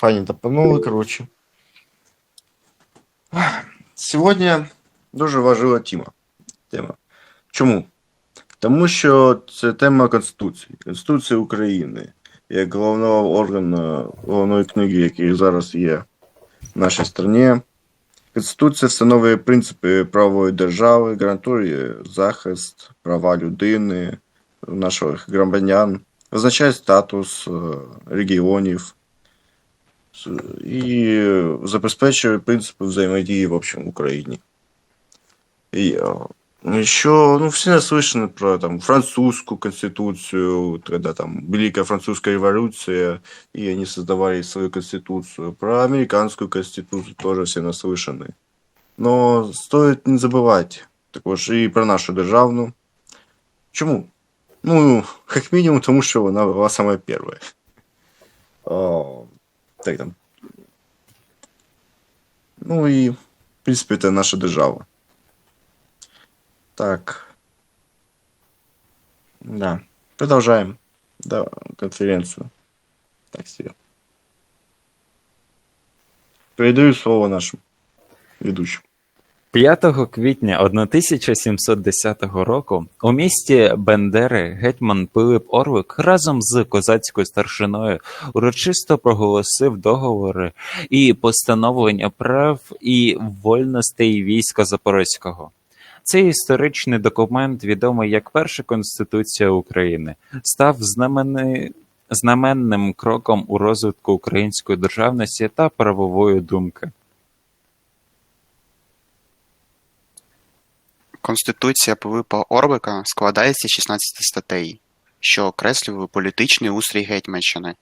Пані панове, коротше. Сьогодні дуже важлива тема. тема. Чому? Тому що це тема Конституції. Конституції України як головного органу, головної книги, який зараз є в нашій країні. Конституція встановлює принципи правової держави, гарантує захист права людини, наших громадян, визначає статус е, регіонів і забезпечує принципи взаємодії в общем в Україні. І е, еще, ну, все слышали про там французскую конституцию, когда там Великая Французская революция, и они создавали свою конституцию. Про американскую конституцию тоже все наслышаны. Но стоит не забывать також і про нашу державну. Чому? Ну, як мінімум, тому що вона була саме перша. так там. Ну і, в принципі, це наша держава. Так. Да. Продолжаем. Да, конференцию. Так себе. Передаю слово нашим ведущим. 5 квітня 1710 року у місті Бендери гетьман Пилип Орлик разом з козацькою старшиною урочисто проголосив договори і постановлення прав і вольностей війська Запорозького. Цей історичний документ, відомий як Перша Конституція України, став знаменним кроком у розвитку української державності та правової думки. Конституція Пилипа Орлика складається з 16 статей, що окреслювали політичний устрій Гетьманщини,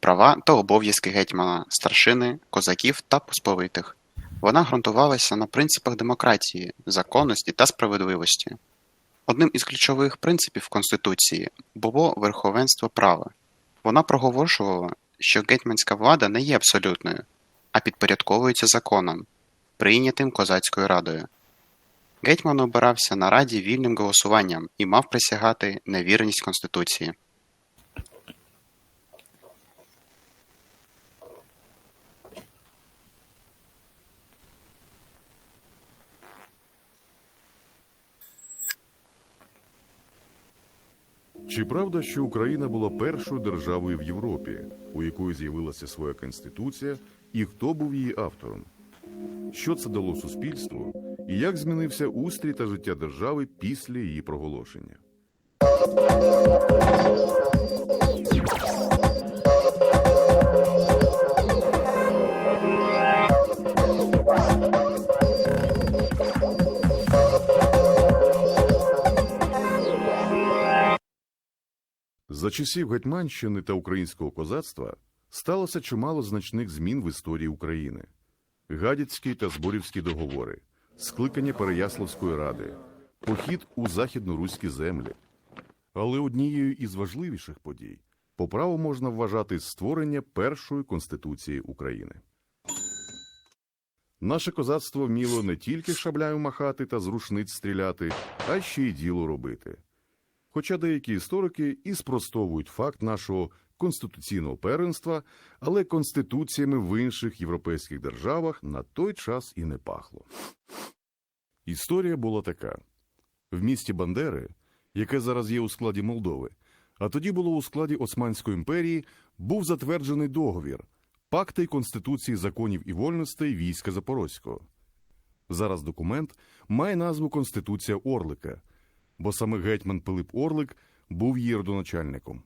права та обов'язки гетьмана, старшини, козаків та посполитих. Вона ґрунтувалася на принципах демократії, законності та справедливості. Одним із ключових принципів Конституції було верховенство права. Вона проголошувала, що гетьманська влада не є абсолютною, а підпорядковується законом, прийнятим козацькою радою. Гетьман обирався на раді вільним голосуванням і мав присягати на вірність Конституції. Чи правда, що Україна була першою державою в Європі, у якої з'явилася своя конституція, і хто був її автором? Що це дало суспільству, і як змінився устрій та життя держави після її проголошення? За часів Гетьманщини та українського козацтва сталося чимало значних змін в історії України. Гадяцький та Зборівські договори, скликання Переяславської ради, похід у західноруські землі. Але однією із важливіших подій по праву можна вважати створення першої конституції України. Наше козацтво вміло не тільки шабляю махати та з рушниць стріляти, а ще й діло робити. Хоча деякі історики і спростовують факт нашого конституційного первенства, але конституціями в інших європейських державах на той час і не пахло. Історія була така: в місті Бандери, яке зараз є у складі Молдови, а тоді було у складі Османської імперії, був затверджений договір Пакти Конституції законів і вольностей війська Запорозького. Зараз документ має назву Конституція Орлика, бо саме гетьман Пилип Орлик був її родоначальником.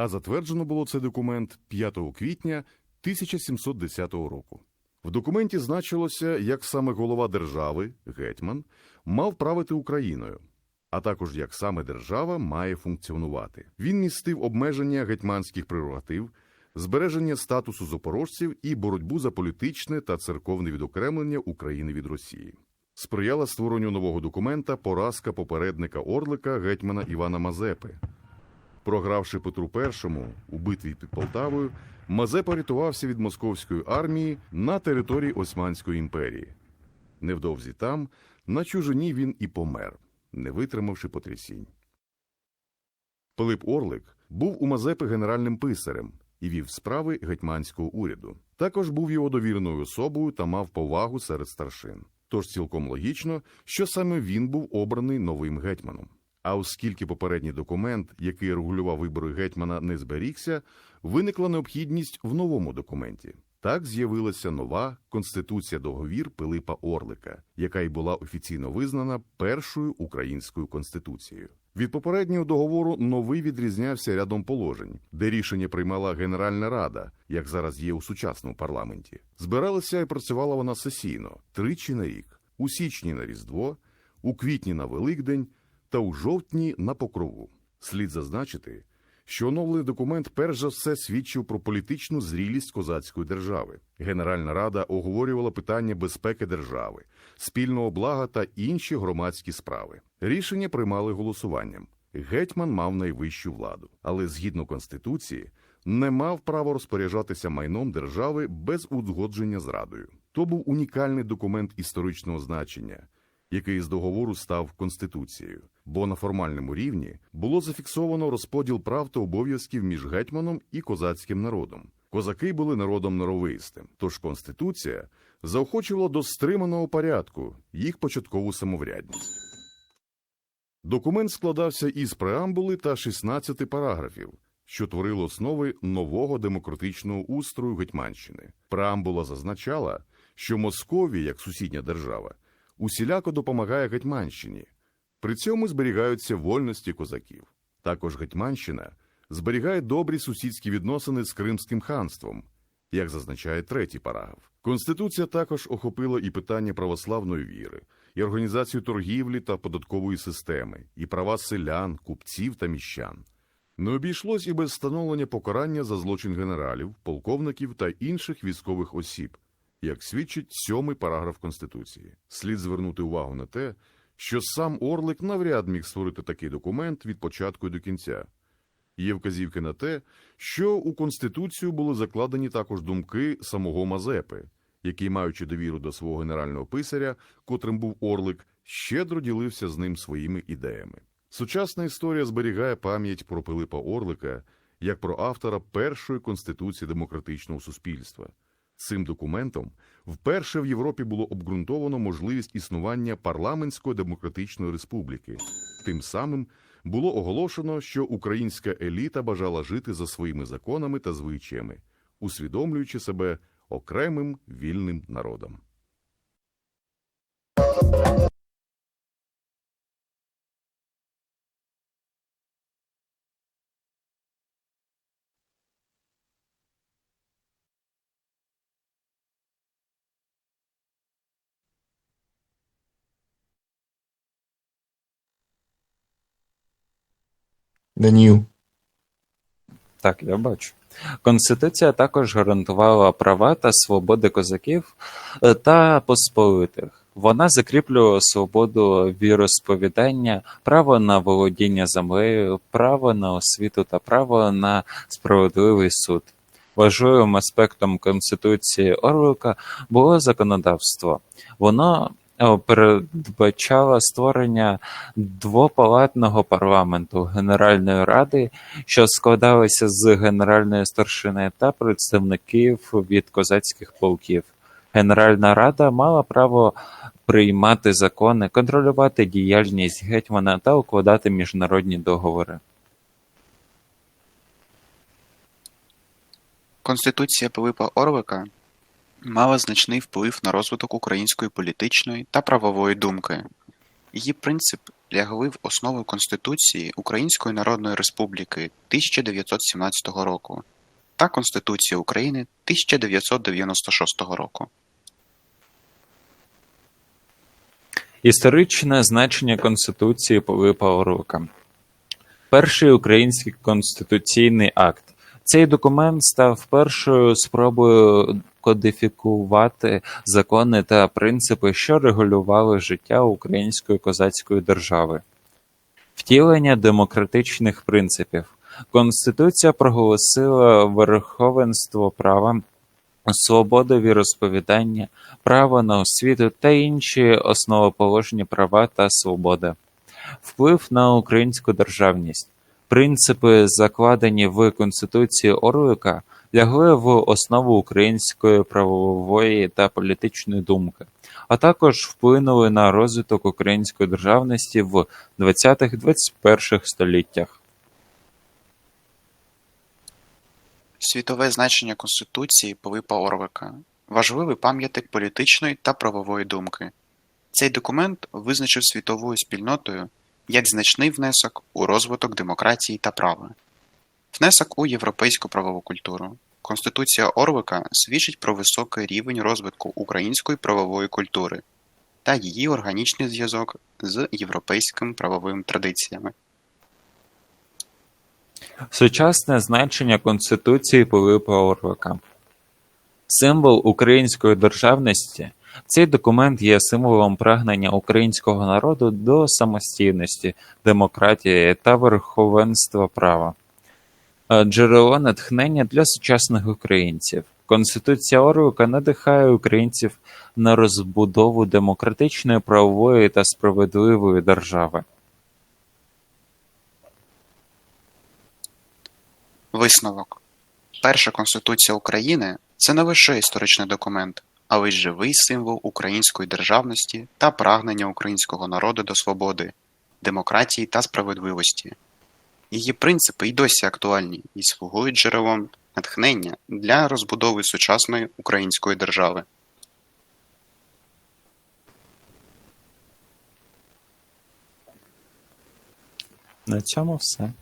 А затверджено було цей документ 5 квітня 1710 року. В документі значилося, як саме голова держави, гетьман, мав правити Україною, а також як саме держава має функціонувати. Він містив обмеження гетьманських прерогатив, збереження статусу запорожців і боротьбу за політичне та церковне відокремлення України від Росії. Сприяла створенню нового документа поразка попередника Орлика гетьмана Івана Мазепи. Програвши Петру І у битві під Полтавою, Мазепа рятувався від московської армії на території Османської імперії. Невдовзі там, на чужині він і помер, не витримавши потрясінь. Пилип Орлик був у Мазепи генеральним писарем, і вів справи гетьманського уряду. Також був його довіреною особою та мав повагу серед старшин. Тож цілком логічно, що саме він був обраний новим гетьманом. А оскільки попередній документ, який регулював вибори гетьмана, не зберігся, виникла необхідність в новому документі. Так з'явилася нова конституція договір Пилипа Орлика, яка й була офіційно визнана першою українською конституцією. Від попереднього договору новий відрізнявся рядом положень, де рішення приймала Генеральна Рада, як зараз є у сучасному парламенті. Збиралася і працювала вона сесійно тричі на рік: у січні на Різдво, у квітні на Великдень та у жовтні на Покрову. Слід зазначити, що оновлений документ перш за все свідчив про політичну зрілість козацької держави. Генеральна рада оговорювала питання безпеки держави, спільного блага та інші громадські справи. Рішення приймали голосуванням. Гетьман мав найвищу владу, але згідно конституції не мав права розпоряджатися майном держави без узгодження з радою. То був унікальний документ історичного значення, який з договору став конституцією, бо на формальному рівні було зафіксовано розподіл прав та обов'язків між гетьманом і козацьким народом. Козаки були народом норовистим, тож конституція заохочувала до стриманого порядку їх початкову самоврядність. Документ складався із преамбули та 16 параграфів, що творили основи нового демократичного устрою Гетьманщини. Преамбула зазначала, що Московія, як сусідня держава, усіляко допомагає Гетьманщині. При цьому зберігаються вольності козаків. Також Гетьманщина зберігає добрі сусідські відносини з Кримським ханством, як зазначає третій параграф. Конституція також охопила і питання православної віри, і організацію торгівлі та податкової системи, і права селян, купців та міщан. Не обійшлось і без встановлення покарання за злочин генералів, полковників та інших військових осіб, як свідчить сьомий параграф Конституції. Слід звернути увагу на те, що сам Орлик навряд міг створити такий документ від початку і до кінця. Є вказівки на те, що у Конституцію були закладені також думки самого Мазепи, який, маючи довіру до свого генерального писаря, котрим був Орлик, щедро ділився з ним своїми ідеями. Сучасна історія зберігає пам'ять про Пилипа Орлика як про автора першої конституції демократичного суспільства. Цим документом вперше в Європі було обґрунтовано можливість існування парламентської демократичної республіки. Тим самим було оголошено, що українська еліта бажала жити за своїми законами та звичаями, усвідомлюючи себе окремим вільним народом. Даніл. Так, я бачу. Конституція також гарантувала права та свободи козаків е, та посполитих. Вона закріплювала свободу віросповідання, право на володіння землею, право на освіту та право на справедливий суд. Важливим аспектом Конституції Орлика було законодавство. Воно е, передбачало створення двопалатного парламенту Генеральної Ради, що складалася з генеральної старшини та представників від козацьких полків. Генеральна Рада мала право приймати закони, контролювати діяльність гетьмана та укладати міжнародні договори. Конституція Пилипа Орлика мала значний вплив на розвиток української політичної та правової думки. Її принцип лягли в основу Конституції Української Народної Республіки 1917 року та Конституції України 1996 року. Історичне значення Конституції Пилипа Орлика. Перший український конституційний акт. Цей документ став першою спробою кодифікувати закони та принципи, що регулювали життя української козацької держави. Втілення демократичних принципів. Конституція проголосила верховенство права, свободу віросповідання, право на освіту та інші основоположні права та свободи. Вплив на українську державність. Принципи, закладені в Конституції Орлика, лягли в основу української правової та політичної думки, а також вплинули на розвиток української державності в 20-21 століттях. Світове значення Конституції Пилипа Орвика важливий пам'ятник політичної та правової думки. Цей документ визначив світовою спільнотою як значний внесок у розвиток демократії та права, внесок у європейську правову культуру. Конституція Орвика свідчить про високий рівень розвитку української правової культури та її органічний зв'язок з європейськими правовими традиціями. Сучасне значення Конституції Пилипа Орлика Символ української державності цей документ є символом прагнення українського народу до самостійності, демократії та верховенства права. Е, Джерело натхнення для сучасних українців. Конституція Орлика надихає українців на розбудову демократичної, правової та справедливої держави. Висновок. Перша Конституція України це не лише історичний документ, але й живий символ української державності та прагнення українського народу до свободи, демократії та справедливості. Її принципи й досі актуальні і слугують джерелом натхнення для розбудови сучасної української держави. На цьому все.